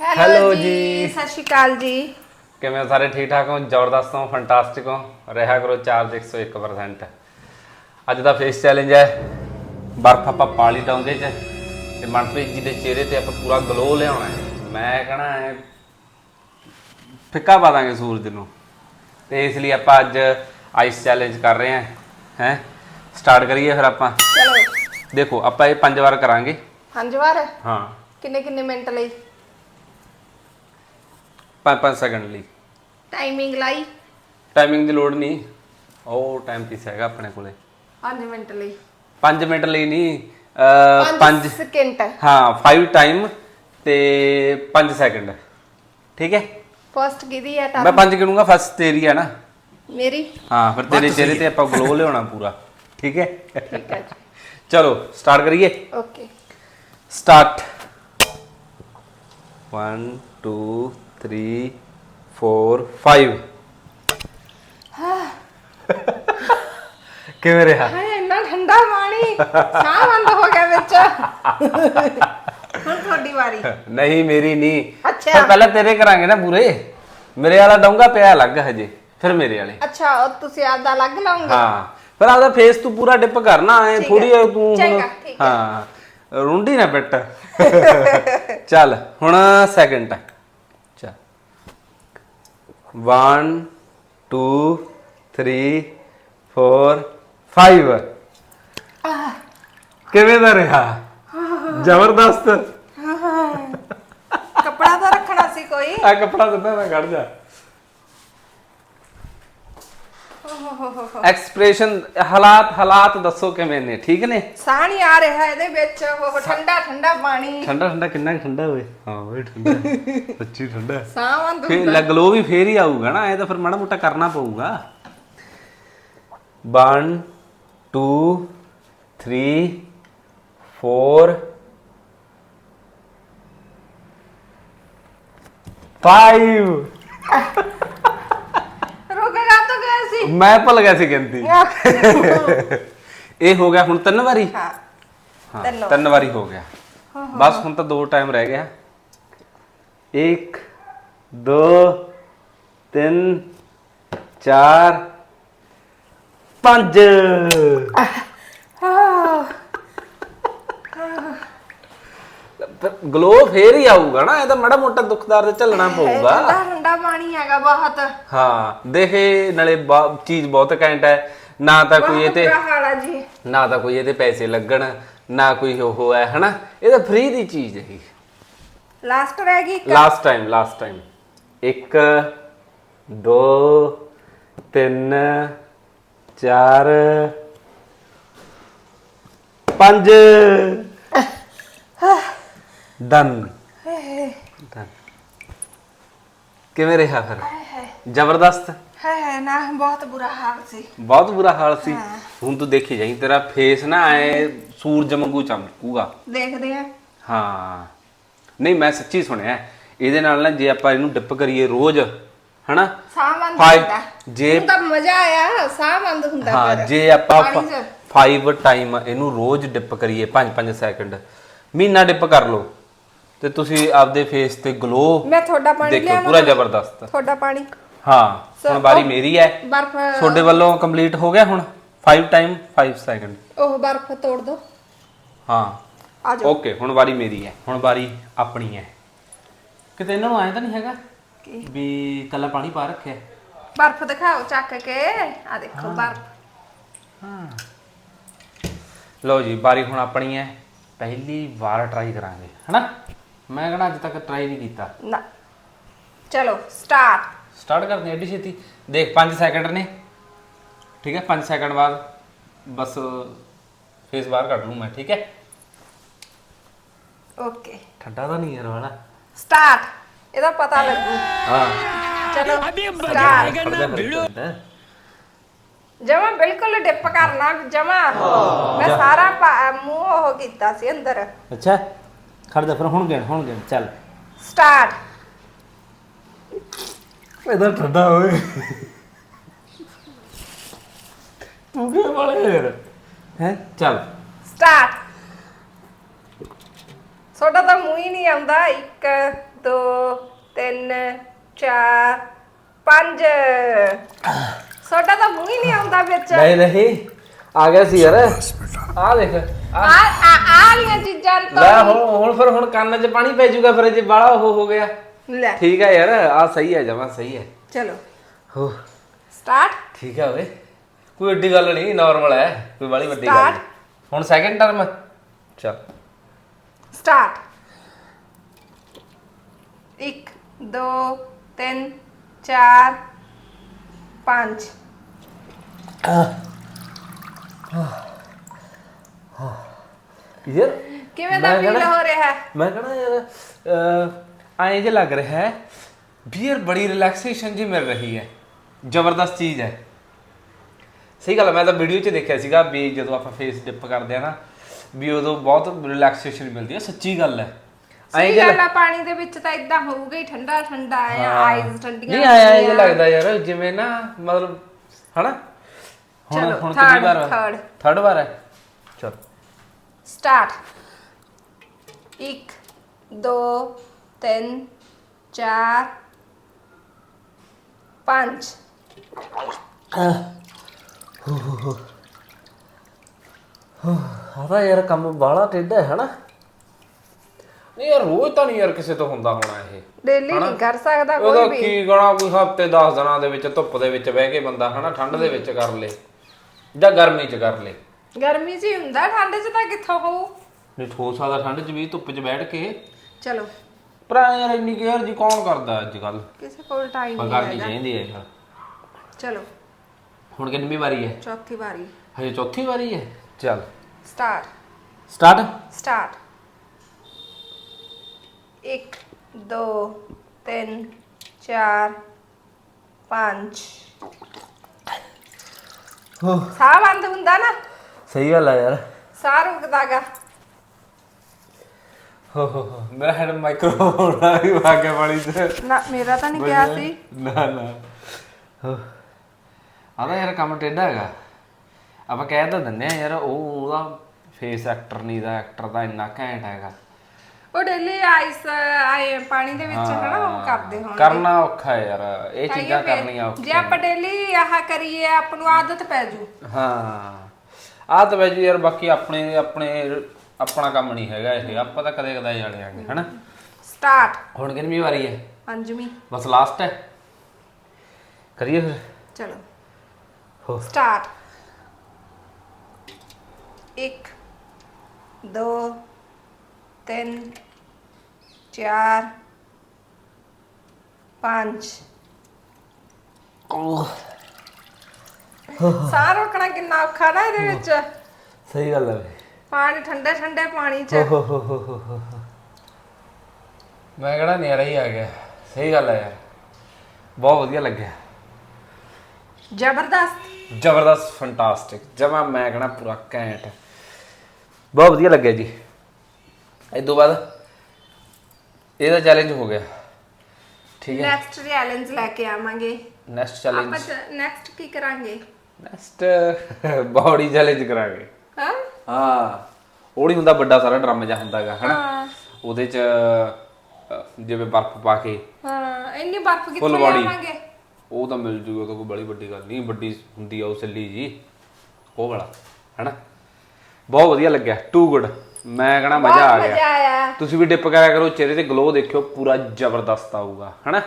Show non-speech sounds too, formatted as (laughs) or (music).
Hello ਜੀ। ਸਤਿ ਸ਼੍ਰੀ ਅਕਾਲ ਜੀ। ਕਿਵੇਂ ਹੋ ਸਾਰੇ? ਠੀਕ ਠਾਕ ਹੋ? ਜ਼ਬਰਦਸਤ ਹੋ? ਫੈਂਟਾਸਟਿਕ ਹੋ? ਰਿਹਾ ਕਰੋ ਚਾਰਜ 101% ਅੱਜ ਦਾ ਫੇਸ ਚੈਲੰਜ ਹੈ। ਬਰਫ ਆਪਾਂ ਪਾਲੀ ਡੋਂਗੇ 'ਚ ਤੇ ਮਨਪ੍ਰੀਤ ਜੀ ਦੇ ਚਿਹਰੇ ਤੇ ਆਪਾਂ ਪੂਰਾ ਗਲੋ ਲਿਆਉਣਾ ਹੈ। ਮੈਂ ਕਹਣਾ ਹੈ ਫਿੱਕਾ ਪਾ ਦਾਂਗੇ ਸੂਰਜ ਨੂੰ। ਤੇ ਇਸ ਲਈ ਆਪਾਂ ਅੱਜ ਆਈਸ ਚੈਲੰਜ ਕਰ ਰਹੇ ਹਾਂ। ਹੈ? ਸਟਾਰਟ ਕਰੀਏ ਫਿਰ ਆਪਾਂ। ਚਲੋ। ਦੇਖੋ ਆਪਾਂ ਇਹ ਪੰਜ ਵਾਰ ਕਰਾਂਗੇ। ਪੰਜ ਵਾਰ? ਹਾਂ। ਕਿੰਨੇ ਕਿੰਨੇ ਮਿੰਟ ਲਈ? 5-5 ਸੈਕਿੰਡ ਲਈ। ਟਾਈਮਿੰਗ ਲਾਈ। ਟਾਈਮਿੰਗ ਦੀ ਲੋੜ ਨਹੀਂ। ਉਹ ਟਾਈਮ ਪੀਸ ਹੈਗਾ ਆਪਣੇ ਕੋਲੇ। 5 ਮਿੰਟ ਲਈ। 5 ਮਿੰਟ ਲਈ ਨਹੀਂ 5 ਸਕਿੰਟ ਹਾਂ 5 ਟਾਈਮ ਤੇ 5 ਸੈਕਿੰਡ। ਠੀਕ ਹੈ? ਫਸਟ ਕਿਹਦੀ ਹੈ ਮੈਂ ਟਰਨ 5 ਗਿਣੂੰਗਾ ਫਸਟ ਤੇਰੀ ਹੈ ਨਾ। ਮੇਰੀ? ਹਾਂ ਫਿਰ ਤੇਰੇ ਚਿਹਰੇ ਤੇ ਆਪਾਂ ਗਲੋ ਲਿਆਉਣਾ ਪੂਰਾ। ਠੀਕ ਹੈ? ਠੀਕ ਹੈ ਚਲੋ ਸਟਾਰਟ ਕਰੀਏ। ਓਕੇ ਸਟਾਰਟ 1 2 3 4 5 ਕਿਵੇਂ ਰਿਹਾ? ਹਾਏ ਇੰਨਾ ਠੰਡਾ ਪਾਣੀ। ਸਾਹ ਬੰਦ ਹੋ ਗਿਆ ਵਿੱਚ। ਹੁਣ ਤੁਹਾਡੀ ਵਾਰੀ। ਨਹੀਂ ਮੇਰੀ ਨਹੀਂ। ਅੱਛਾ। ਪਹਿਲਾਂ ਤੇਰੇ ਕਰਾਂਗੇ ਨਾ ਪੂਰੇ ਮੇਰੇ ਵਾਲਾ ਡੋਂਗਾ ਪਿਆ ਅਲੱਗ ਹਜੇ ਫਿਰ ਮੇਰੇ ਵਾਲੇ। ਅੱਛਾ ਉਹ ਤੁਸੀਂ ਆਦਾ ਅਲੱਗ ਲਾਉਂਗੇ? ਹਾਂ। ਫਿਰ ਆਪਦਾ ਫੇਸ ਤੂੰ ਪੂਰਾ ਡਿਪ ਕਰਨਾ ਐ ਠੀਕ ਹੈ। ਥੋੜੀ ਤੂੰ ਹੁਣ- ਚੰਗਾ, ਠੀਕ ਹੈ। ਹਾਂ। ਰੁੰਡੀ ਨਾ ਪਿੱਟ। ਚੱਲ ਹੁਣ ਸੈਕਿੰਡ 1 2 3 4 5 ਕਿਵੇਂ ਦਾ ਰਿਹਾ? ਜ਼ਬਰਦਸਤ। ਕੱਪੜਾ ਤਾਂ ਰੱਖਣਾ ਸੀ ਕੋਈ। ਆ ਕਪੜਾ ਦਿੱਤਾ ਮੈਂ ਕੱਢ ਜਾ। ਐਕਸਪ੍ਰੈਸ਼ਨ ਹਾਲਾਤ ਹਾਲਾਤ ਦੱਸੋ ਕਿਵੇਂ ਨੇ? ਠੀਕ ਨੇ? ਸਾਹ ਨਹੀਂ ਆ ਰਿਹਾ ਇਹਦੇ ਵਿੱਚ ਉਹ ਠੰਡਾ ਠੰਡਾ ਪਾਣੀ। ਠੰਡਾ ਠੰਡਾ ਕਿੰਨਾ ਕੁ ਠੰਡਾ ਹੋਵੇ ਹਾਂ ਓਏ ਠੰਡਾ ਸੱਚੀ ਠੰਡਾ ਸਾਹ ਬੰਦ ਫੇਰ ਗਲੋ ਵੀ ਫੇਰ ਹੀ ਆਊਗਾ ਨਾ ਇਹ ਤਾਂ ਫਿਰ ਮਾੜਾ ਮੋਟਾ ਕਰਨਾ ਪਊਗਾ। 1 2 3 4 5 ਰੁਕੇਗਾ ਤਾਂ ਗਏ ਸੀ ਮੈਂ ਭੁੱਲ ਗਿਆ ਸੀ ਗਿਣਤੀ। ਇਹ ਹੋ ਗਿਆ ਹੁਣ ਤਿੰਨ ਵਾਰੀ? ਹਾਂ। ਹਾਂ ਤਿੰਨ ਤਿੰਨ ਵਾਰੀ ਹੋ ਗਿਆ। ਬਸ ਹੁਣ ਤਾਂ ਦੋ ਟਾਈਮ ਰਹਿ ਗਿਆ। 1 2 3 4 5 ਗਲੋ ਫੇਰ ਹੀ ਆਊਗਾ ਨਾ ਇਹ ਤਾਂ ਮਾੜਾ ਮੋਟਾ ਦੁਖਦਾਰ ਤੇ ਝੱਲਣਾ ਪਊਗਾ। ਠੰਡਾ ਠੰਡਾ ਪਾਣੀ ਹੈਗਾ ਬਹੁਤ। ਹਾਂ ਦੇਖੇ ਨਾਲੇ ਬਾ- ਚੀਜ਼ ਬਹੁਤ ਘੈਂਟ ਹੈ। ਨਾ ਤਾਂ ਕੋਈ ਇਹ ਤੇ ਬੁਰਾ ਹਾਲ ਆ ਜੀ। ਨਾ ਤਾਂ ਕੋਈ ਇਹਦੇ ਪੈਸੇ ਲੱਗਣ ਨਾ ਕੋਈ ਉਹ ਹੈ ਹਨਾ? ਇਹ ਤਾਂ ਫ੍ਰੀ ਦੀ ਚੀਜ਼ ਹੈ ਲਾਸਟ ਰਹਿ ਗਈ ਇੱਕ। Last time last time 1 2 3 4 5 done done ਕਿਵੇਂ ਰਿਹਾ ਫਿਰ? ਜ਼ਬਰਦਸਤ? ਹੈ ਹੈ ਨਾ ਬਹੁਤ ਬੁਰਾ ਹਾਲ ਸੀ। ਬਹੁਤ ਬੁਰਾ ਹਾਲ ਸੀ। ਹੁਣ ਤੂੰ ਦੇਖੀ ਜਾਈ ਤੇਰਾ ਫੇਸ ਨਾ ਐ ਸੂਰਜ ਵਾਂਗੂ ਚਮਕੂਗਾ। ਦੇਖਦੇ ਆ। ਹਾਂ। ਨਹੀਂ ਮੈਂ ਸੱਚੀ ਸੁਣਿਆ ਇਹਦੇ ਨਾਲ ਨਾ ਜੇ ਆਪਾਂ ਇਹਨੂੰ ਡਿਪ ਕਰੀਏ ਰੋਜ਼ ਹਨਾ? ਸਾਹ ਬੰਦ ਹੁੰਦਾ। ਜੇ- ਹੁਣ ਤਾਂ ਮਜ਼ਾ ਆਇਆ ਸਾਹ ਬੰਦ ਹੁੰਦਾ ਹਾਂ। ਜੇ ਆਪਾਂ ਪਾਣੀ 'ਚ। 5 ਟਾਈਮ ਇਹਨੂੰ ਰੋਜ਼ ਡਿਪ ਕਰੀਏ 5-5 ਸੈਕਿੰਡ ਮਹੀਨਾ ਡਿਪ ਕਰ ਲਓ। ਤੇ ਤੁਸੀਂ ਆਪਦੇ ਫੇਸ ਤੇ ਗਲੋ ਮੈਂ ਤੁਹਾਡਾ ਪਾਣੀ ਦੇਖੋ ਲਿਆਵਾਂ ਪੂਰਾ ਜ਼ਬਰਦਸਤ। ਤੁਹਾਡਾ ਪਾਣੀ? ਹਾਂ ਹੁਣ ਵਾਰੀ ਉਹ- ਮੇਰੀ ਹੈ। ਬਰਫ ਤੁਹਾਡੇ ਵੱਲੋਂ ਕੰਪਲੀਟ ਹੋ ਗਿਆ ਹੁਣ? 5 ਟਾਈਮ 5 ਸੈਕਿੰਡ ਉਹ ਬਰਫ ਤੋੜ ਦੋ। ਹਾਂ। ਆ ਜਾਓ। ਓਕੇ ਹੁਣ ਵਾਰੀ ਮੇਰੀ ਹੈ। ਹੁਣ ਵਾਰੀ ਆਪਣੀ ਹੈ। ਕਿਤੇ ਇਹਨਾਂ ਨੂੰ ਐਂ ਤਾਂ ਨਹੀਂ ਹੈਗਾ ਕੀ? ਵੀ ਕੱਲਾ ਪਾਣੀ ਪਾ ਰੱਖਿਆ? ਬਰਫ ਦਿਖਾਓ ਚੱਕ ਕੇ। ਆ ਦੇਖੋ ਬਰਫ। ਲਓ ਜੀ ਵਾਰੀ ਹੁਣ ਆਪਣੀ ਹੈ। ਪਹਿਲੀ ਵਾਰ ਟਰਾਈ ਕਰਾਂਗੇ ਹਨਾ? ਮੈਂ ਕਹਣਾ ਅੱਜ ਤੱਕ ਟਰਾਈ ਨਹੀਂ ਕੀਤਾ। ਨਾ। ਚਲੋ ਸਟਾਰਟ ਸਟਾਰਟ ਕਰਦੇ ਹਾਂ ਐਡੀ ਛੇਤੀ। ਦੇਖ 5 ਸੈਕਿੰਡ ਨੇ। ਠੀਕ ਹੈ 5 ਸੈਕਿੰਡ ਬਾਅਦ ਬਸ ਫੇਸ ਬਾਹਰ ਕੱਢ ਲੂੰ ਮੈਂ ਠੀਕ ਹੈ? ਓਕੇ ਠੰਡਾ ਤਾਂ ਨਹੀਂ ਯਾਰ ਵਾਲਾ ਸਟਾਰਟ ਇਹਦਾ ਪਤਾ ਲੱਗੂ। ਹਾਂ। ਚਲੋ ਸਟਾਰਟ ਜਾ ਫਿਰ ਮਿੰਟ। ਜਮਾ ਬਿਲਕੁਲ ਡਿਪ ਕਰਨਾ ਜਮਾ। ਮੈਂ ਸਾਰਾ ਪਾ- ਮੂੰਹ ਉਹ ਕੀਤਾ ਸੀ ਅੰਦਰ। ਅੱਛਾ। ਖੜ ਜਾ ਫਿਰ ਹੁਣ ਗਿਣ ਹੁਣ ਗਿਣ ਚੱਲ। ਸਟਾਰਟ ਇਹਦਾ ਠੰਡਾ ਹੋਏ। ਤੂੰ ਕਿਹ ਵਾਲੇ ਯਾਰ ਹੈ? ਚੱਲ। ਸਟਾਰਟ ਤੁਹਾਡਾ ਤਾਂ ਮੂੰਹ ਹੀ ਨਹੀਂ ਆਉਂਦਾ। 1 2 3 4 5 ਤੁਹਾਡਾ ਤਾਂ ਮੂੰਹ ਹੀ ਨਹੀਂ ਆਉਂਦਾ ਵਿੱਚ। ਆ ਨਹੀਂ ਨਹੀਂ। ਆ ਗਿਆ ਸੀ ਯਾਰ। ਆ ਦੇਖ। ਆ ਆ। ਵਾਲੀਆਂ ਚੀਜ਼ਾਂ ਲੈ ਤਾਂ ਹੁਣ ਹੁਣ ਫਿਰ ਹੁਣ ਕੰਨ 'ਚ ਪਾਣੀ ਪੈ ਜਾਊਗਾ ਫਿਰ ਜੇ ਬਾਲਾ ਉਹ ਹੋ ਗਿਆ। ਲੈ। ਠੀਕ ਹੈ ਯਾਰ ਆ ਸਹੀ ਹੈ ਜਮਾ ਸਹੀ ਹੈ ਚਲੋ। ਹੋ। ਸਟਾਰਟ ਠੀਕ ਹੈ ਓਏ। ਕੋਈ ਏਡੀ ਗੱਲ ਨਹੀਂ ਨਾਰਮਲ ਹੈ ਕੋਈ ਬਾਲੀ ਵੱਡੀ ਗੱਲ. ਨਹੀਂ। ਹੁਣ ਸੈਕਿੰਡ ਟਰਮ ਚਲ। ਸਟਾਰਟ 1 2 3 4 5 ਯਾਰ ਕਿਵੇਂ ਦਾ ਮੈਂ ਫੀਲ ਕਹਿਣਾ- ਹੋ ਰਿਹਾ? ਹੈ ਮੈਂ ਕਹਣਾ ਯਾਰ ਐਂ ਜੇ ਲੱਗ ਰਿਹਾ ਹੈ ਵੀ ਯਾਰ ਬੜੀ ਰਿਲੈਕਸੇਸ਼ਨ ਜੀ ਮਿਲ ਰਹੀ ਹੈ। ਜ਼ਬਰਦਸਤ ਚੀਜ਼ ਹੈ। ਸਹੀ ਗੱਲ ਹੈ ਮੈਂ ਤਾਂ ਵੀਡੀਓ 'ਚ ਦੇਖਿਆ ਸੀਗਾ ਵੀ ਜਦੋਂ ਆਪਾਂ ਫੇਸ ਡਿਪ ਕਰਦੇ ਆ ਨਾ ਵੀ ਉਦੋਂ ਬਹੁਤ ਰਿਲੈਕਸੇਸ਼ਨ ਮਿਲਦੀ ਹੈ ਸੱਚੀ ਗੱਲ ਹੈ। ਐਂ ਸਹੀ ਜੇ ਗੱਲ ਆ ਪਾਣੀ ਦੇ ਵਿੱਚ ਤਾਂ ਇਦਾਂ ਹੋਊਗਾ ਹੀ ਠੰਡਾ ਠੰਡਾ ਆ ਆਈਜ਼ ਠੰਡੀਆਂ ਨਹੀਂ ਆਇਆ ਇਹ। ਲੱਗਦਾ ਯਾਰ ਜਿਵੇਂ ਨਾ ਮਤਲਬ ਹਨਾ? ਹੁਣ ਹੁਣ ਕਿੰਨੀ ਵਾਰ. ਥਰਡ ਵਾਰ ਹੈ। ਚਲ। ਸਟਾਰਟ। 1 2 3 4 5 ਆਦਾ ਯਾਰ ਕੰਮ ਬਾਹਲਾ ਟੇਢਾ ਹੈ ਹਨਾ? ਨਹੀਂ ਯਾਰ ਰੋਜ਼ ਤਾਂ ਨਹੀਂ ਯਾਰ ਕਿਸੇ ਤੋਂ ਹੁੰਦਾ ਹੋਣਾ ਇਹ। ਡੇਲੀ ਨਹੀਂ ਕਰ ਸਕਦਾ ਉਹਦਾ ਕੋਈ ਵੀ। ਕੀ ਗਣਾ ਕੋਈ ਹਫ਼ਤੇ 10 ਦਿਨਾਂ ਦੇ ਵਿੱਚ ਧੁੱਪ ਦੇ ਵਿੱਚ ਬਹਿ ਕੇ ਬੰਦਾ ਹਨਾ? ਠੰਡ ਦੇ ਵਿੱਚ ਕਰ ਲੇ। ਜਾਂ ਗਰਮੀ 'ਚ ਕਰ ਲੇ। ਗਰਮੀ 'ਚ ਹੀ ਹੁੰਦਾ ਠੰਡ 'ਚ ਤਾਂ ਕਿੱਥੋਂ ਹੋਊ? ਨਹੀਂ ਹੋ ਸਕਦਾ ਠੰਡ 'ਚ ਵੀ ਧੁੱਪ 'ਚ ਬੈਠ ਕੇ। ਚਲੋ। ਪਰ ਐਂ ਯਾਰ ਇੰਨੀ ਕੇਅਰ ਜੀ ਕੌਣ ਕਰਦਾ ਅੱਜ ਕੱਲ ਕਿਸੇ ਕੋਲ ਟਾਈਮ ਪਰ ਨਹੀਂ ਕਰਨੀ ਹੈਗਾ। ਚਾਹੀਦੀ ਹੈ ਯਾਰ ਚਲੋ। ਹੁਣ ਕਿੰਨੀ ਵਾਰੀ ਹੈ? ਚੌਥੀ ਵਾਰੀ। ਹਜੇ ਚੌਥੀ ਵਾਰੀ ਹੈ? ਚੱਲ। ਸਟਾਰਟ ਸਟਾਰਟ ਸਟਾਰਟ 1 2 3 4 5 ਸਾਹ ਬੰਦ ਹੁੰਦਾ ਨਾ? ਸਹੀ ਗੱਲ ਆ ਯਾਰ। ਸਾਹ ਰੁਕਦਾਗਾ। ਹੋ ਹੋ ਹੋ। ਮੇਰਾ ਹੈਡ ਮਾਈਕ੍ਰੋਫੋਨ ਆ ਵੀ ਵਾਗੇ ਵਾਲੀ ਤੇ ਨਾ ਮੇਰਾ ਤਾਂ ਨਹੀਂ ਗਿਆ ਸੀ। ਨਾ ਨਾ। ਹੋ। ਆਦਾ ਯਾਰ ਕੰਮ ਟੇਢਾ ਹੈਗਾ। ਆਪਾਂ ਕਹਿ ਤਾਂ ਦਿੰਦੇ ਆ ਯਾਰ ਉਹ ਉਹਦਾ ਫੇਸ ਐਕਟਰ ਨਹੀਂ ਦਾ ਐਕਟਰ ਦਾ ਇੰਨਾ ਘੈਂਟ ਹੈਗਾ। ਉਹ ਡੇਲੀ ਆਈਸ ਆਏ ਪਾਣੀ ਦੇ ਵਿੱਚ ਹਨਾ ਉਹ ਕਰਦੇ ਹੋਣ ਕਰਨਾ ਔਖਾ ਹੈ ਯਾਰ ਇਹ ਚੀਜ਼ਾਂ ਕਰਨੀਆਂ ਜੇ ਔਖੀਆਂ ਆਪਾਂ ਡੇਲੀ ਆਹ ਕਰੀਏ ਆਪ ਨੂੰ ਆਦਤ ਪੈ ਜੂ। ਹਾਂ। ਆਹ ਤਾਂ ਵੈਜੀ ਯਾਰ ਬਾਕੀ ਆਪਣੇ ਆਪਣੇ ਆਪਣਾ ਕੰਮ ਨਹੀਂ ਹੈਗਾ ਇਹ। ਆਪਾਂ ਤਾਂ ਕਦੇ ਕਦੇ ਜਾਣੇ ਆਂਗੇ ਹਨਾ? ਸਟਾਰਟ ਹੁਣ ਕਿੰਨੀ ਵਾਰੀ ਹੈ? ਪੰਜਵੀਂ। ਬਸ ਲਾਸਟ ਹੈ? ਕਰੀਏ ਫਿਰ? ਚਲੋ। ਹੋ ਸਟਾਰਟ 1 2 3 4 5 (laughs) ਸਾਹ ਰੋਕਣਾ ਕਿੰਨਾ ਔਖਾ ਨਾ ਇਹਦੇ ਵਿੱਚ। ਸਹੀ ਗੱਲ ਹੈ ਪਾਣੀ ਠੰਡੇ ਠੰਡੇ ਪਾਣੀ 'ਚ। ਹੋ ਹੋ ਹੋ ਹੋ ਹੋ ਹੋ। ਮੈਂ ਕਿਹੜਾ ਨੇਰਾ ਹੀ ਆ ਗਿਆ। ਸਹੀ ਗੱਲ ਹੈ ਯਾਰ। ਬਹੁਤ ਵਧੀਆ ਲੱਗਿਆ। ਜ਼ਬਰਦਸਤ। ਜ਼ਬਰਦਸਤ ਫੈਂਟਾਸਟਿਕ। ਜਮਾ ਮੈਂ ਕਹਣਾ ਪੂਰਾ ਘੈਂਟ। ਬਹੁਤ ਵਧੀਆ ਲੱਗਿਆ ਜੀ। ਇਸ ਤੋਂ ਬਾਅਦ ਇਹਦਾ ਚੈਲੰਜ ਹੋ ਗਿਆ। ਠੀਕ ਹੈ। ਨੈਕਸਟ ਚੈਲੰਜ ਲੈ ਕੇ ਆਵਾਂਗੇ। ਨੈਕਸਟ ਆਪਾਂ ਚੈਲੰਜ ਨੈਕਸਟ ਕੀ ਕਰਾਂਗੇ? ਨੈਕਸਟ ਬਾਡੀ ਚੈਲੰਜ ਕਰਾਂਗੇ। ਹਾਂ? ਹਾਂ ਉਹ ਨਹੀਂ ਹੁੰਦਾ ਵੱਡਾ ਸਾਰਾ ਡਰਮ ਜਿਹਾ ਹੁੰਦਾਗਾ ਹਨਾ? ਉਹਦੇ ਚ ਜਿਵੇਂ ਬਰਫ਼ ਪਾ ਕੇ। ਹਾਂ ਇੰਨੀ ਬਰਫ਼ ਕਿੱਥੋਂ Full body। ਲਿਆਵਾਂਗੇ? ਉਹ ਤਾਂ ਮਿਲ ਜੂਗਾ ਕੋਈ ਬੜੀ ਵੱਡੀ ਗੱਲ ਨਹੀਂ ਵੱਡੀ ਹੁੰਦੀ ਆ ਉਹ ਸੱਲੀ ਜੀ। ਉਹ ਵਾਲਾ ਹਨਾ? ਬਹੁਤ ਵਧੀਆ ਲੱਗਿਆ ਟੂ ਗੁੱਡ ਮੈਂ ਕਹਣਾ ਮਜ਼ਾ ਆ ਬਹੁਤ ਗਿਆ। ਮਜ਼ਾ ਆਇਆ। ਤੁਸੀਂ ਵੀ ਡਿਪ ਕਰਿਆ ਕਰੋ ਚਿਹਰੇ ਤੇ ਗਲੋ ਦੇਖਿਓ ਪੂਰਾ ਜ਼ਬਰਦਸਤ ਆਊਗਾ ਹਨਾ?